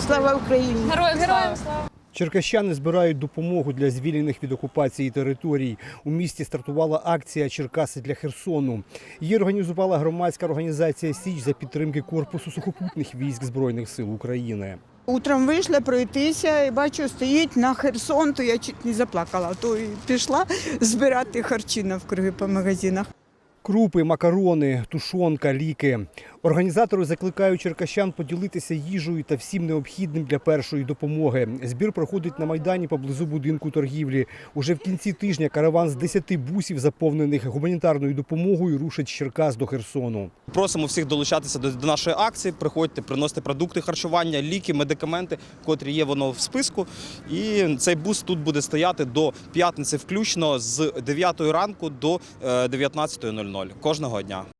Слава Україні! Героям героям слава! Черкащани збирають допомогу для звільнених від окупації територій. У місті стартувала акція Черкаси для Херсону. Її організувала громадська організація Січ за підтримки корпусу сухопутних військ збройних сил України. Утром вийшла пройтися і бачу, стоїть на Херсон, то я чуть не заплакала. То і пішла збирати харчі навкруги по магазинах. Крупи, макарони, тушонка, ліки. Організатори закликають черкащан поділитися їжею та всім необхідним для першої допомоги. Збір проходить на майдані поблизу будинку торгівлі. Уже в кінці тижня караван з 10 бусів, заповнених гуманітарною допомогою, рушить Черкас до Херсону. Просимо всіх долучатися до нашої акції. Приходьте, приносите продукти харчування, ліки, медикаменти, котрі є воно в списку. І цей бус тут буде стояти до п'ятниці, включно з 9 ранку до е, 19.00. 00 кожного дня.